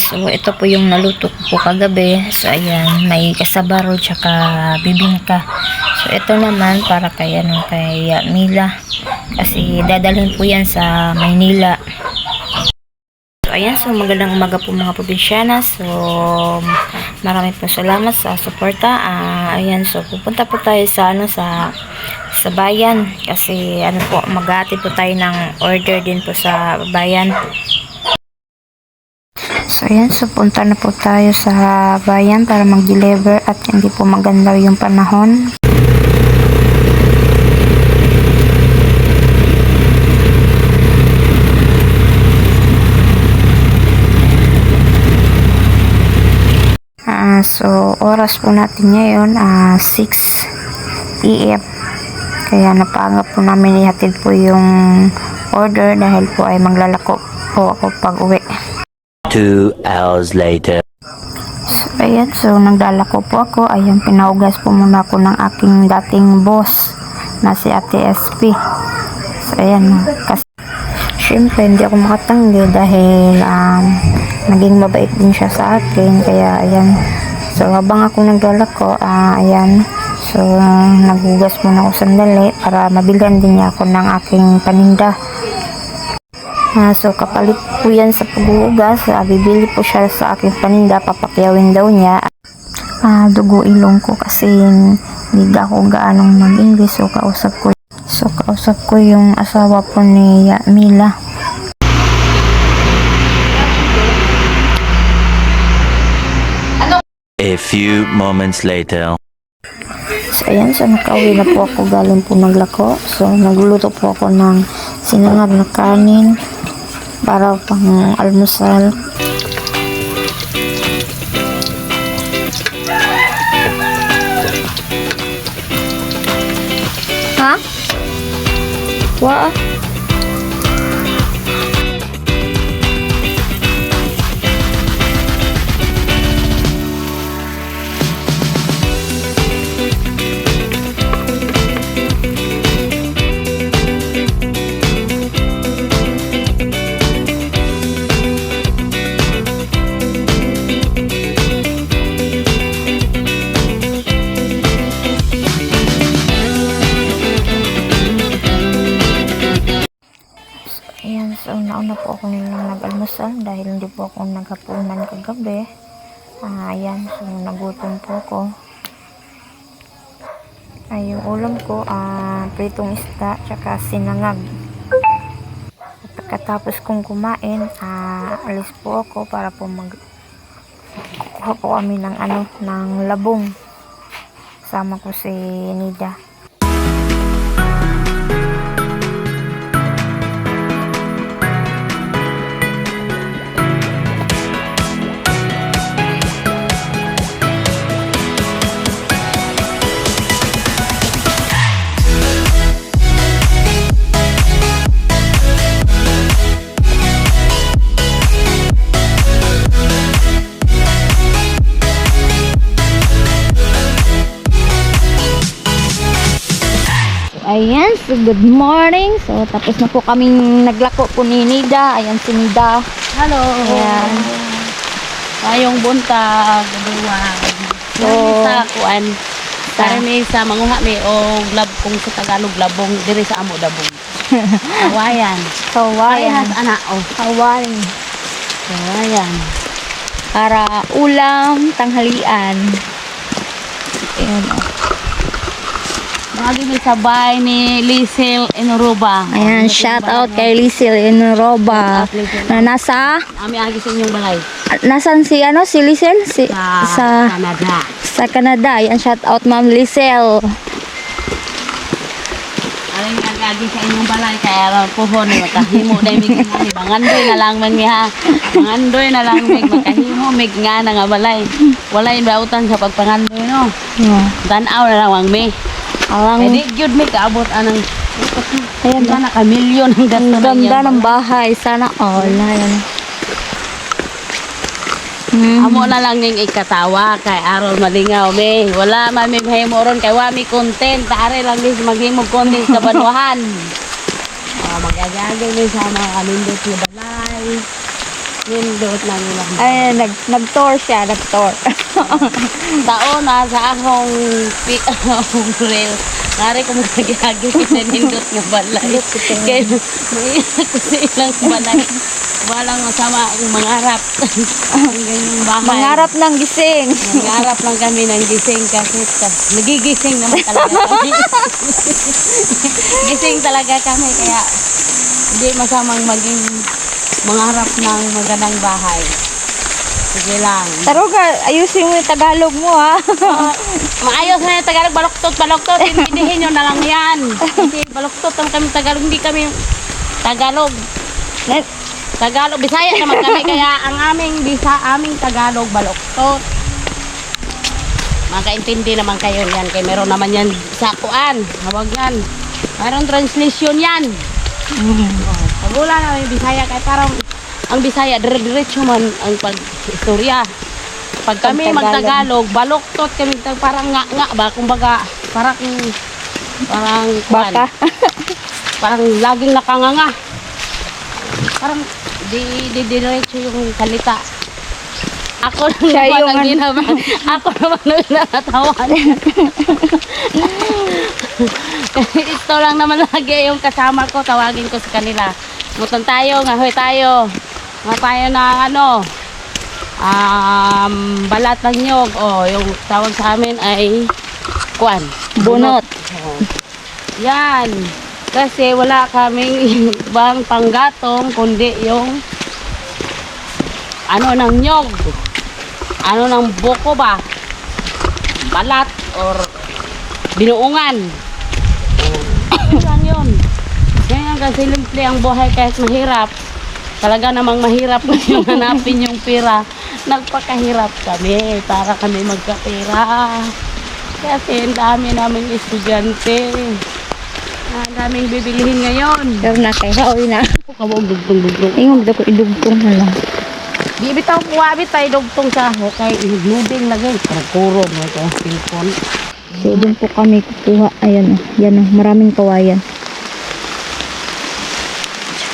so ito po yung naluto ko po kagabi. So ayan, may kasabaro tsaka bibingka. So ito naman para kay ano kay ah, Mila kasi dadalhin po yan sa Maynila. So ayan, so magandang umaga po mga probinsyana. So marami po salamat sa suporta. Ah, ayan, so pupunta po tayo sa ano sa sa bayan kasi ano po mag-aati po tayo ng order din po sa bayan. So ayan, so punta na po tayo sa bayan para mag-deliver at hindi po maganda yung panahon. Ah, so oras po natin ngayon ah 6 PM. Kaya napanga po namin ihatid po yung order dahil po ay maglalako po ako pag uwi. Two hours later. So, ayan, so naglalako po ako. Ayan, pinaugas po muna ako ng aking dating boss na si Ate SP. So, ayan, kasi syempre hindi ako makatanggi dahil um, naging mabait din siya sa akin. Kaya, ayan, so habang ako naglalako, ah, ayan, so nagugas muna ako sandali para mabilhan din niya ako ng aking paninda. Ah, so kapalit po yan sa paghuhugas. Ah, bibili po siya sa aking paninda. Papakyawin daw niya. Ah, dugo ilong ko kasi hindi ako gaanong mag-English. So kausap ko. So kausap ko yung asawa po ni Mila. A few moments later. So ayan, so nakauwi na po ako galing po naglako. So nagluluto po ako ng sinangag na kanin para pang almusal. Ha? Wa? Kagabi. Ah, ayan, so nagutom po ako. Ay, yung ulam ko, ah, pritong isda, tsaka sinangag. At pagkatapos kong kumain, ah, alis po ako para po mag kuha po kami ng ano, ng labong. Sama ko si Nida. So good morning. So, tapos na po kaming naglako po ni Nida. Ayan si Nida. Hello. Ayan. Mayong buntag, buwan. So, sa kuan. Tara mi sa manguha mi o lab kung sa Tagalog labong diri sa amo dabong. Hawayan. Kawayan. Ayas ana o. Kawayan. Hawayan. Para ulam, tanghalian. Ayan, oh. Magi mi sabay ni Lizel Enoruba. Ayan, shout out kay Lisil Inroba. Na nasa, Ami agi sa inyong balay. nasan si ano, si Lisil? Si, Sa, sa, Canada. sa Canada. Ayan, shout out Ma'am Lisil. Aling agi sa inyong balay kaya ni makahimo dai mig ni mangandoy na lang man mi ha. Mangandoy na lang mig makahimo mig nga na nga balay. Walay bautan sa pagpangandoy no. Yeah. Tanaw na lang wang mi. Alang, Hindi gyud mi kaabot anang ayan, Sana ka milyon ang gasto Ang na ganda ng bahay. Sana all. Ayan. Hmm. Amo na lang ning ikatawa kay aron malingaw mi. Wala man mi mahimo ron kay wa mi content. Tare lang mi maghimog content sa banwahan. Oh, magagagay mi sa mga kanindot ni balay. Nindot na nila. Ay, nag, nag-tour siya, nag-tour. Taon na sa akong pick akong rail. Nari ko magagagi sa nindot nga balay. Kaya maiyak ko sa ilang balay. Walang masama akong mangarap. Yung bahay. Mangarap ng gising. Mangarap lang kami ng gising kasi nagigising naman talaga kami. gising talaga kami kaya hindi masamang maging mangarap ng magandang bahay. Sige lang. Taro ka, ayusin mo yung Tagalog mo ha. Ah, maayos na yung Tagalog, baloktot, baloktot. Intindihin nyo na lang yan. Kasi baloktot naman kami Tagalog, hindi kami Tagalog. Tagalog, Bisaya naman kami, kaya ang aming bisa, aming Tagalog, baloktot. Makaintindi naman kayo yan, kaya meron naman yan sa kuan, hawag yan. Mayroong translation yan. Oh, Pagula na yung Bisaya, kaya parang ang Bisaya, dire-diretso man ang pag-istorya. Pag kami mag-Tagalog, baloktot kami, tag- parang nga-nga ba, kumbaga, parang, parang, Baka. parang laging nakanganga. Parang di di diretso yung salita. Ako Siya naman yung ang ano- ginawa. Ako naman ang natatawan. Ito lang naman lagi yung kasama ko. Tawagin ko sa kanila. Mutan tayo, ngahoy tayo. Nga tayo ng ano, um, balat ng nyog. O, yung tawag sa amin ay kuan. Bunot. Oo. Yan. Kasi wala kaming ibang panggatong kundi yung ano ng nyog. Ano ng buko ba? Balat or binuungan. Lang yun. Ganyan kasi simple ang buhay kahit mahirap. Talaga namang mahirap yung hanapin yung pera. Nagpakahirap kami para kami magkapera. Kasi ang dami naming estudyante. Ang daming bibilihin ngayon. Pero na kay Raoy na. Kabog dugtong-dugtong. Ingon dito ko idugtong na lang. Di bitaw ko abi tayo dugtong sa ho kay inuding lagay. Kuro mo ito ang cellphone. So doon po kami kukuha. Ayan o. Yan o. Maraming kawayan.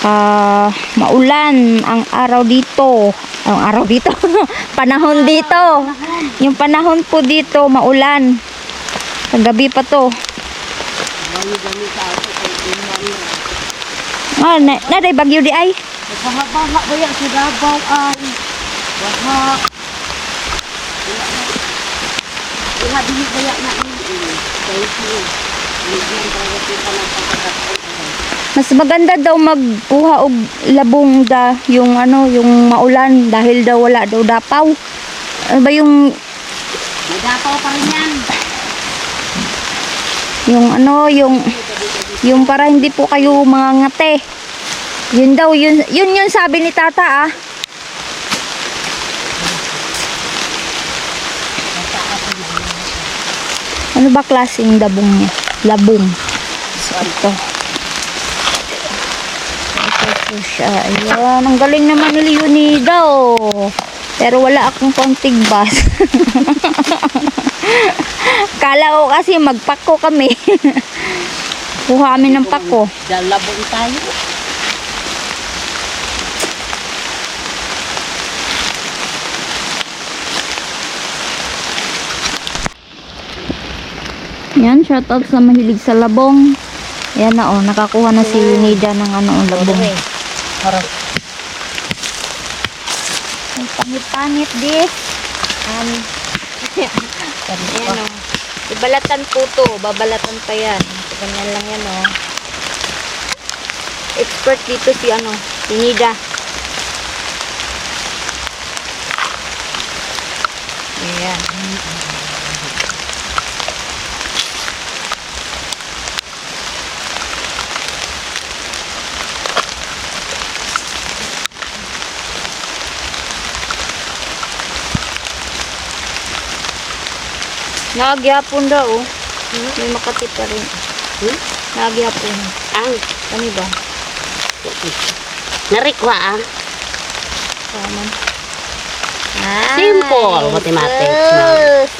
Tsaka maulan ang araw dito. Ang araw dito. panahon dito. Yung panahon po dito maulan. Kagabi pa to. Ah, na, na bagyo di ay. Baha-baha ba yan si Davao ay. Baha. Din ba yan na ini. Thank you. Bigyan talaga kita ng pagkakataon. Mas maganda daw magkuha og labong da yung ano, yung maulan dahil daw wala daw dapaw. Ano ba yung May Davao pa rin yan. yung ano, yung yung para hindi po kayo mga ngate. Yun daw, yun, yun yung sabi ni tata ah. Ano ba klaseng labong niya? Labong. So, ito. Po siya. Ayan. Ang galing naman ni Leonida oh. Pero wala akong pangtigbas. Kala ko kasi magpako kami. Kuha kami ng pako. Dalabong tayo. Yan, shoutout sa mahilig sa labong. Yan na oh, nakakuha na si Nida ng ano, labong. Harap. Ang pangit-pangit dis. Um, yan oh. Ibalatan po to, babalatan pa yan. Ganyan lang yan oh. Expert dito si ano, si Nida. Ayan. Nagyapon daw oh. May makati pa rin. Hmm? Nagyapon. Ang Kani ba? narikwa ah. Tama. Simple mathematics, Yes.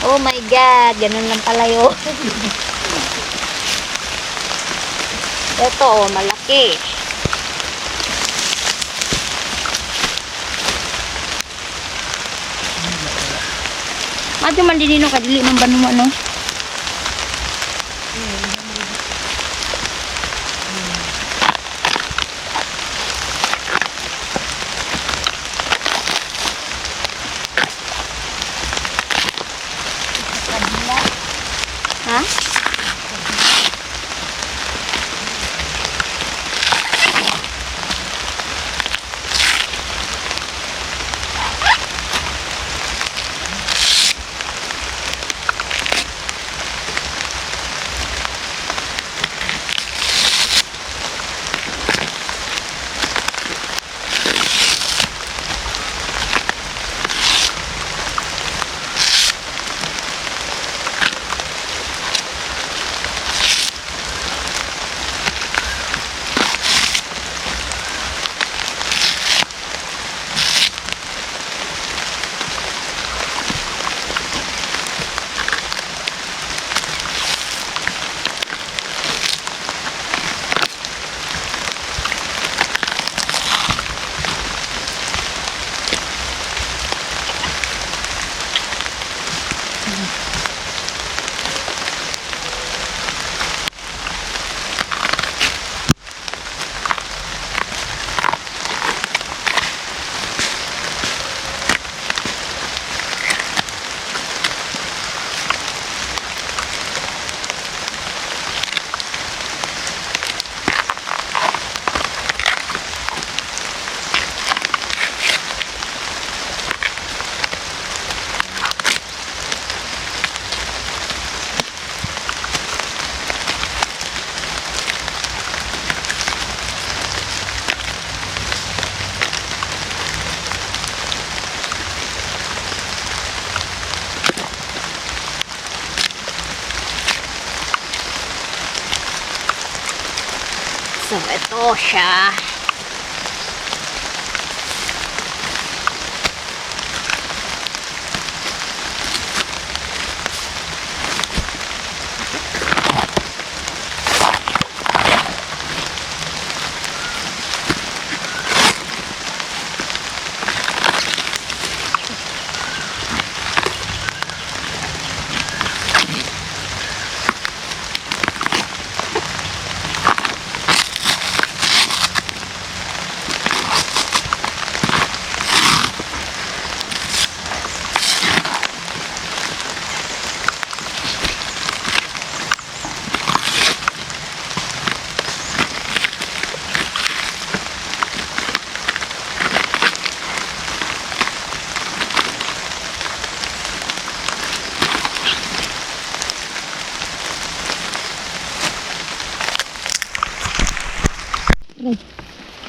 Oh my God, ganun lang pala yun. Ito, oh, malaki. Ato man din no kadili man banuma no. So, ito siya.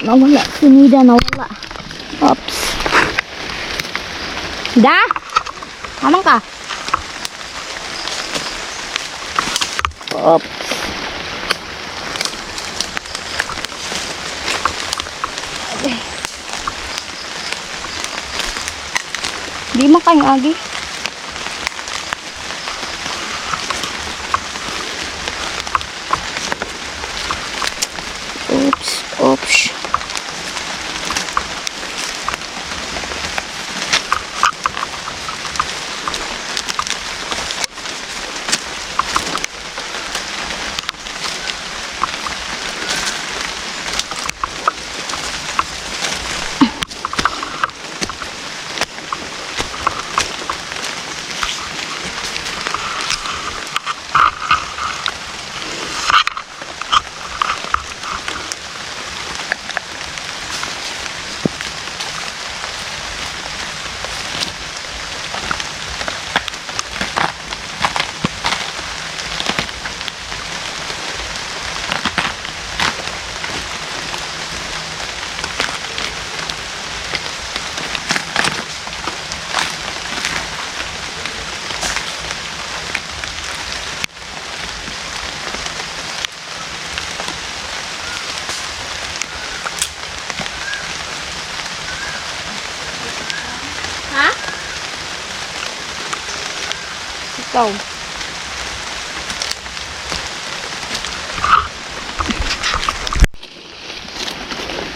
Nawala. Sinida, nawala. Oops. Da? Amang ka? Oops. Di mo kayong agi. Ikaw.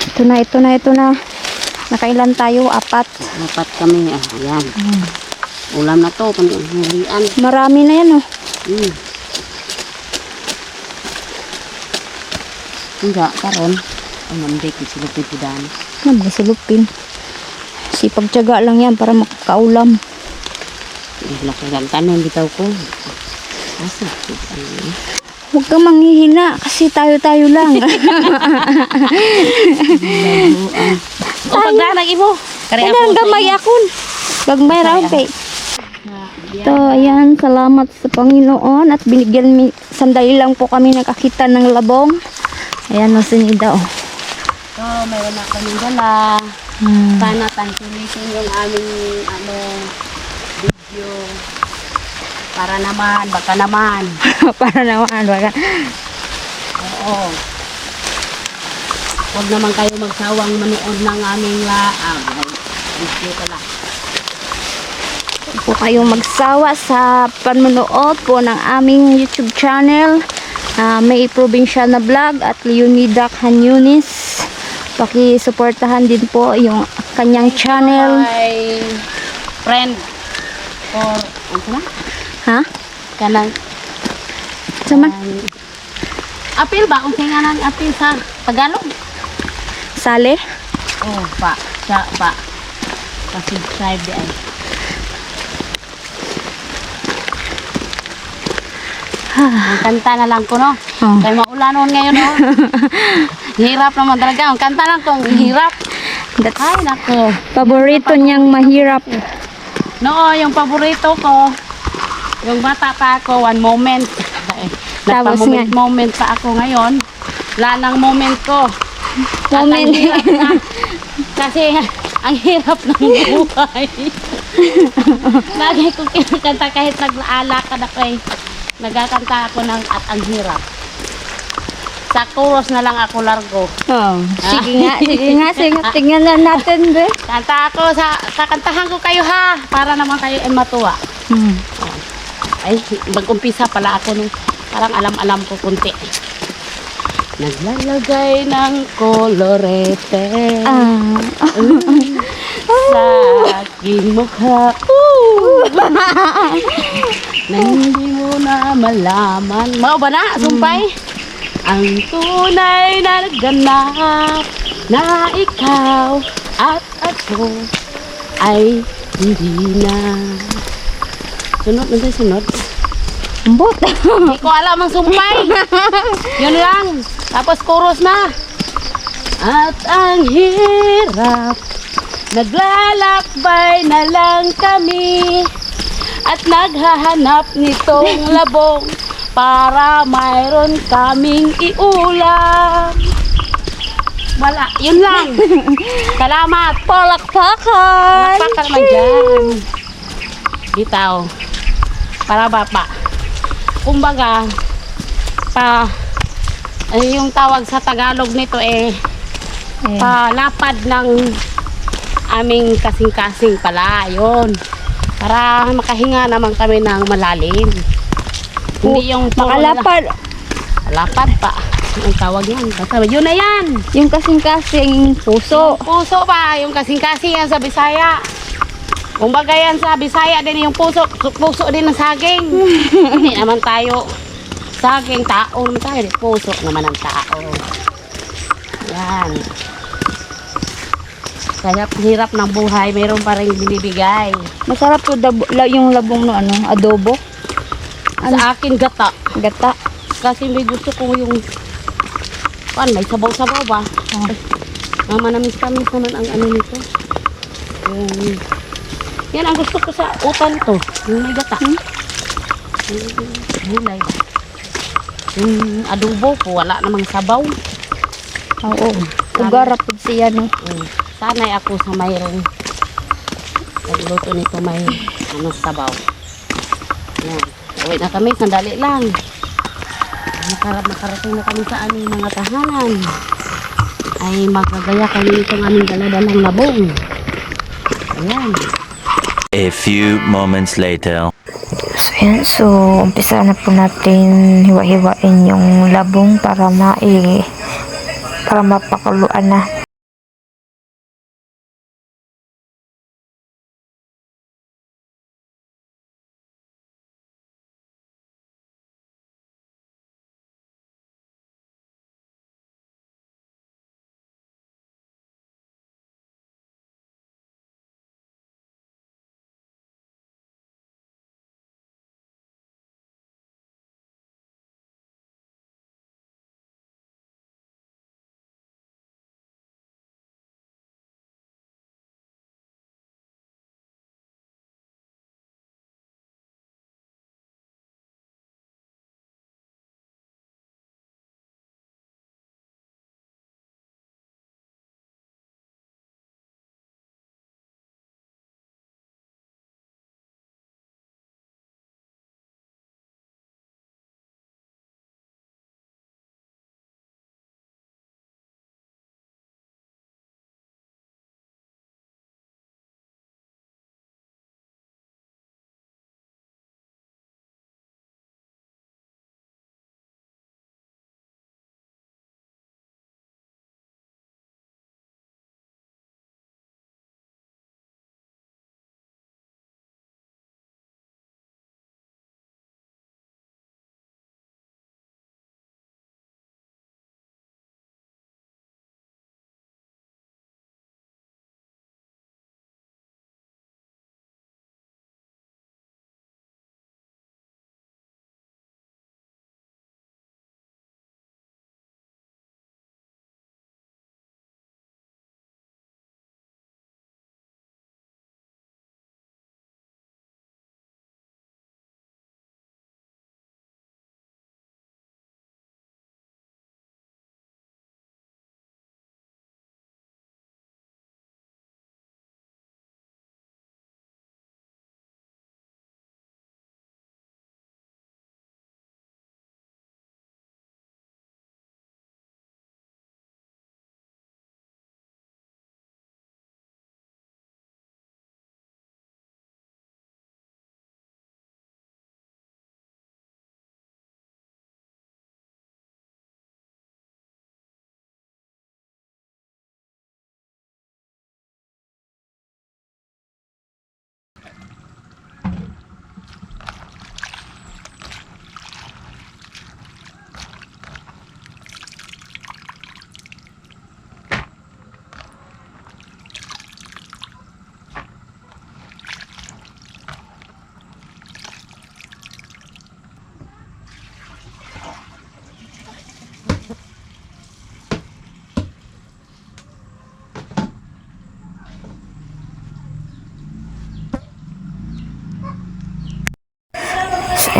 Ito na, ito na, ito na. Nakailan tayo? Apat. Dapat kami, ah, yan. Ulam na to, panhulian. Marami na yan, oh. Hmm. Enggak, karon. Ang mamday ko sila pipidan. Ano, mga silupin. Sipag tiyaga lang yan para makakaulam. Wala ka gantanon bitaw ko. Asa? Huwag kang manghihina kasi tayo-tayo lang. O pagdanag imo. Kaya ang gamay imo. akon. Gagmay raw kay. So, ayan, salamat sa Panginoon at binigyan mi, sandali lang po kami nakakita ng labong. Ayan, no, sinida, oh. So, meron na kaming dala. Hmm. Sana tangkilitin yung aming ano video. Para naman, baka naman. para naman, baka. Oo. Huwag naman kayo magsawang manood ng aming laang. Video pala. Huwag po kayong magsawa sa panunood po ng aming YouTube channel. Ah, may probinsya na vlog at Leonida Canyunis. Paki-suportahan din po yung kanyang channel. My friend for, ano? Ha? Kanang, Saman? um, apil ba? Kung nga ng apil sa Tagalog? Sale? Oh, pa. Siya, pa. Pa-subscribe di ay. Ang kanta na lang ko, no? Oh. Kaya maulanon ngayon, no? hirap naman talaga. Ang kanta lang kong hirap. That's Ay, nako. paborito niyang mahirap. No, yung paborito ko, yung bata pa ako, one moment. Nagpa-moment moment pa ako ngayon. Wala nang moment ko. Moment. na. Kasi ang hirap ng buhay. Lagi ko kinakanta kahit nag-aalakad ako eh. Nagkakanta ako ng at ang hirap. Sa chorus na lang ako largo. Oh, sige nga, sige nga, sige. Tingnan na natin, be. Kanta ako sa, sa kantahan ko kayo ha. Para naman kayo ay matuwa. Hmm. Ay, mag-umpisa pala ako nung parang alam-alam ko kunti. Naglalagay ng kolorete Ah. sa aking mukha. na hindi mo na malaman. Mao ba na? Sumpay? Ang tunay na naganap na ikaw at ako ay hindi na. Sunod, yung sunod? Ambot. Hindi ko alam ang sumpay. Yun lang. Tapos chorus na. At ang hirap, naglalakbay na lang kami. At naghahanap nitong labong para mayroon kaming iulam. Wala, yun lang. Salamat. Palakpakan. Pakpak ka naman dyan. Bitaw. Para bapa. Kumbaga, pa, ay yung tawag sa Tagalog nito eh, Eh, palapad ng aming kasing-kasing pala. Yun. Para makahinga naman kami ng malalim. Hindi yung Makalapad. Lapad pa. Ang tawag yan. Basta yun na yan. Yung kasing-kasing puso. Puso pa, yung kasing-kasing yan sa Bisaya. Kumbaga yan sa Bisaya din yung puso, puso din ng saging. Hindi naman tayo saging, tao naman tayo, puso naman ang tao. Yan. Kaya hirap ng buhay, mayroon pa rin binibigay. Masarap to yung labong no ano, adobo. Sa akin gata. Gata. Kasi may gusto ko yung Pan, may sabaw-sabaw ba? Oh. Mama namis tamis naman ang ano nito. Yung, yan ang gusto ko sa utan to. Yung may gata. Hmm? Yung gulay. Yung adobo po, wala namang sabaw. Oo. Uga rapid siya no. Mm. Sanay ako sa mayroong nagluto nito may ano sabaw. Yan. Uwi na kami, sandali lang. Nakara nakarating na kami sa aming mga tahanan. Ay magagaya kami itong aming daladalang labong. Ayan. A few moments later. So, yan. So, umpisa na po natin hiwa-hiwain yung labong para mai para mapakuluan na.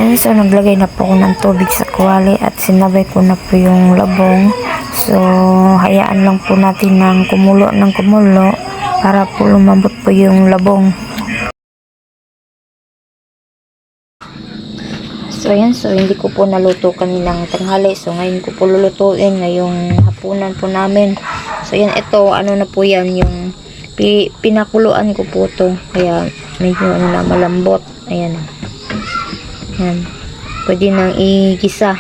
Ayan, so naglagay na po ako ng tubig sa kuwali at sinabay ko na po yung labong. So, hayaan lang po natin ng kumulo ng kumulo para po lumambot po yung labong. So, ayan. So, hindi ko po naluto kaninang tanghali. So, ngayon ko po lulutuin ngayong hapunan po namin. So, ayan. Ito, ano na po yan, yung pi, pinakuluan ko po to. Kaya, medyo ano na malambot. Ayan. Ayan. Pwede nang igisa.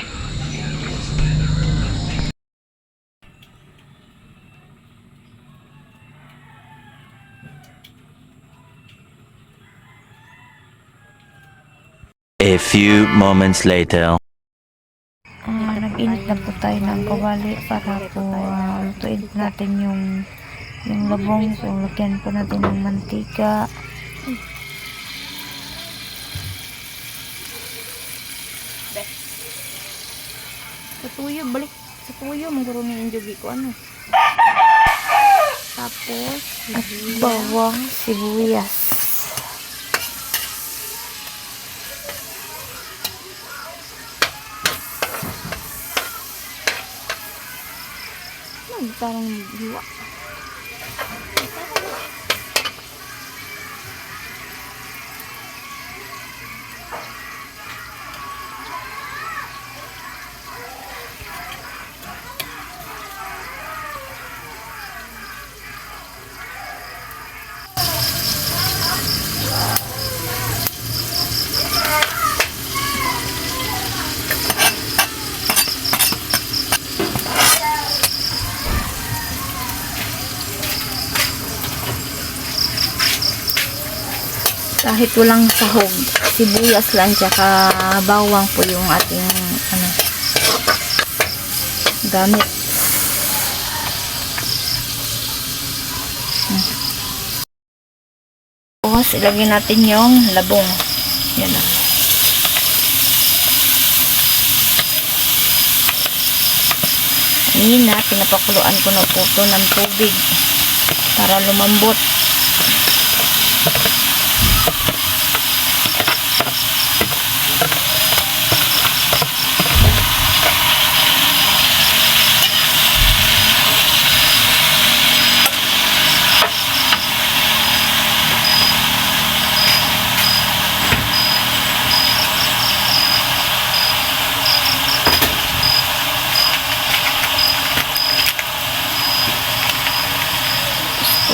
A few moments later. Ah, nag-init na po tayo ng kawali para po ah, lutuin po natin yung yung labong. So, lagyan po natin ng mantika. Sa tuyo, balik. Sa tuyo, maguro na yung jugi ko. Ano? Tapos, bawang sibuyas. Ano, parang hiwa. Kahit walang sahog, sibuyas lang tsaka bawang po yung ating ano gamit. Tapos ilagay natin yung labong. Yan na. Ngayon na, pinapakuluan ko na po ito ng tubig para lumambot.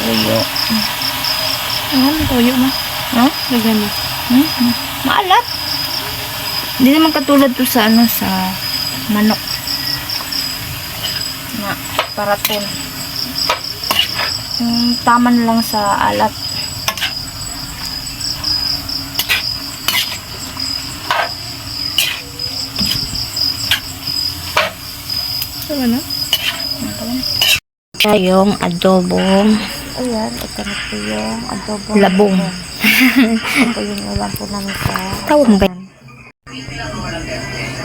Tuyo. Ano tuyo ma? Mo. Hmm? hmm. Maalat. Hindi naman katulad to sa ano sa manok. Na paraton. Yung tama na lang sa alat. Tama na? Ito yung adobong. Ayan, ito na po yung adobong. Labong. Ito yung ulam po namin sa... Tawag ba?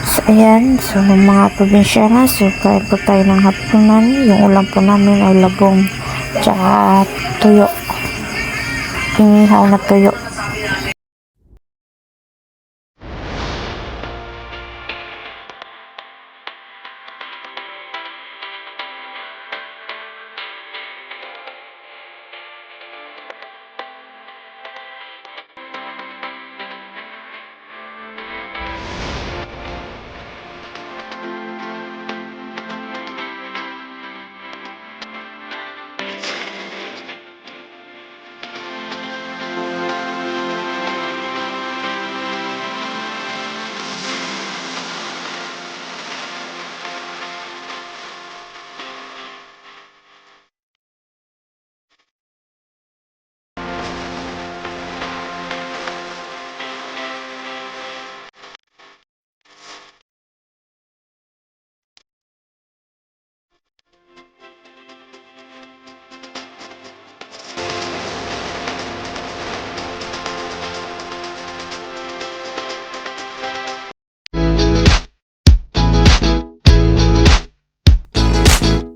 So, ayan. So, mga probinsya na. So, kain po tayo ng hapunan. Yung ulam po namin ay labong. Tsaka tuyo. Inihaw na tuyo.